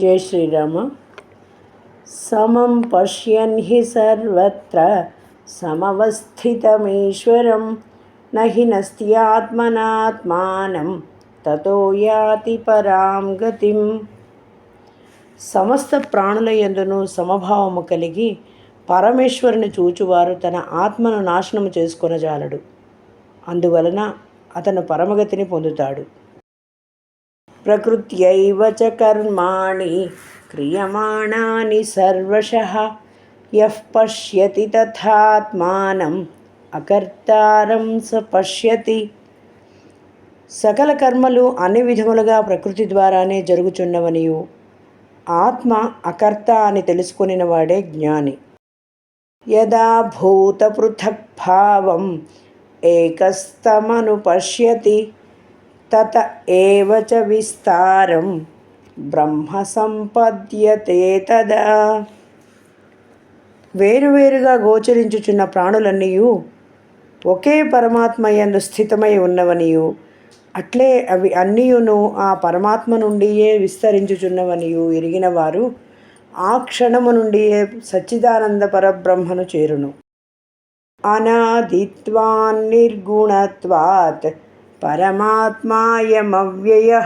జై శ్రీరామ. సమం పశ్యన్ హి సర్వత్ర సమవస్థితమీశ్వరం నహి నస్త్యాత్మనాత్మానం తతో యాతి పరాం గతిం. సమస్త ప్రాణుల యందును సమభావము కలిగి పరమేశ్వరుని చూచువారు తన ఆత్మను నాశనము చేసుకొనజాలడు. అందువలన అతను పరమగతిని పొందుతాడు. ప్రకృత్యైవ చ కర్మాణి క్రియమాణాని సర్వశః యః పశ్యతి తథాత్మానం అకర్తారం స పశ్యతి సకల కర్మలు అన్ని విధములుగా ప్రకృతి ద్వారానే జరుగుచున్నవనియు. ఆత్మ అకర్త అని తెలుసుకుని వాడే జ్ఞాని. యదా భూత పృథక్ భావం ఏకస్తమను పశ్యతి. తత ఏవచ విస్తారం. బ్రహ్మ సంపద్యతే తదా. వేరువేరుగా గోచరించుచున్న ప్రాణులన్నీయు ఒకే పరమాత్మయందు స్థితమై ఉన్నవనియు అట్లే అవి అన్నీయును ఆ పరమాత్మ నుండియే విస్తరించుచున్నవనియు ఎరిగిన వారు ఆ క్షణము నుండియే సచ్చిదానంద పరబ్రహ్మను చేరును. అనాదిత్వాన్నిర్గుణత్వాత్ పరమాత్మాయమవ్యయ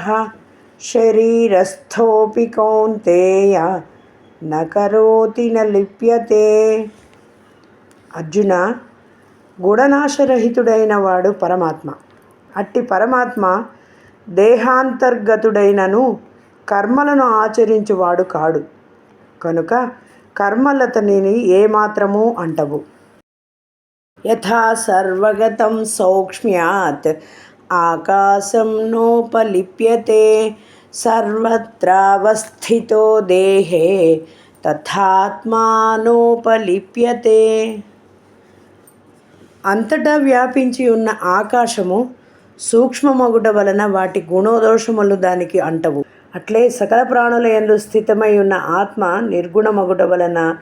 శరీరస్థోపి కౌంతేయ న కరోతి న లిప్యతే అర్జున గుణనాశరహితుడైన వాడు పరమాత్మ. అట్టి పరమాత్మ దేహాంతర్గతుడైనను కర్మలను ఆచరించువాడు కాడు. కనుక కర్మలతనిని ఏమాత్రము అంటవు. యథా సర్వగతం సౌక్ష్మ్యాత్ ఆకాశం నోపలిప్యతే సర్వత్రావస్థితో దేహే తథాత్మానోపలిప్యతే అంతటా వ్యాపించి ఉన్న ఆకాశము సూక్ష్మమగుట వలన వాటి గుణోదోషములు దానికి అంటవు. అట్లే సకల ప్రాణుల ఎందు స్థితమై ఉన్న ఆత్మ నిర్గుణమగుట వలన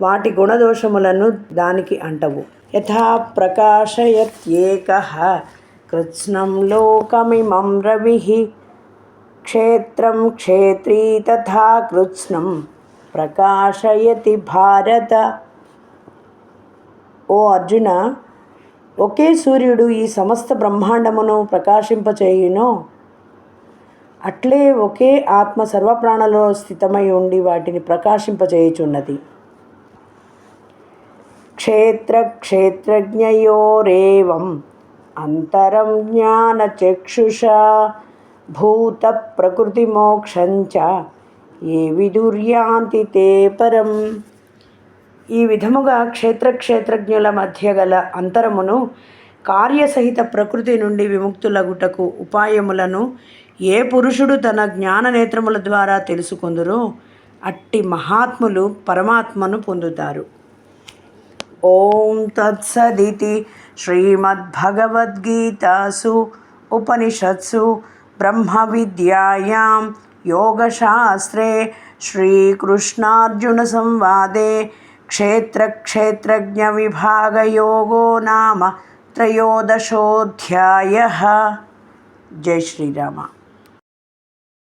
వాటి గుణదోషములను దానికి అంటవు. యథా ప్రకాశయత్యేక. కృత్స్నం లోకమిమం రవి క్షేత్రం క్షేత్రీ తథా కృత్స్నం ప్రకాశయతి భారత ఓ అర్జున ఒకే సూర్యుడు ఈ సమస్త బ్రహ్మాండమును ప్రకాశింపచేయునో? అట్లే ఒకే ఆత్మ సర్వప్రాణలో స్థితమై ఉండి వాటిని ప్రకాశింపచేయుచున్నది. క్షేత్ర క్షేత్రజ్ఞయోరేవం అంతరం జ్ఞానచక్షుషా భూత ప్రకృతి మోక్షంచ ఏ విదుర్యాంతి తే పరం. ఈ విధముగా క్షేత్రక్షేత్రజ్ఞుల మధ్య గల అంతరమును కార్యసహిత ప్రకృతి నుండి విముక్తులగుటకు ఉపాయములను ఏ పురుషుడు తన జ్ఞాననేత్రముల ద్వారా తెలుసుకుందరో అట్టి మహాత్ములు పరమాత్మను పొందుతారు. ओम तत्सदिति श्रीमद्भगवद्गीतासु उपनिषत्सु ब्रह्मविद्यायां योगशास्त्रे श्रीकृष्णार्जुनसंवादे क्षेत्रक्षेत्रज्ञविभागयोगो नाम त्रयोदशोऽध्यायः। जय श्रीराम।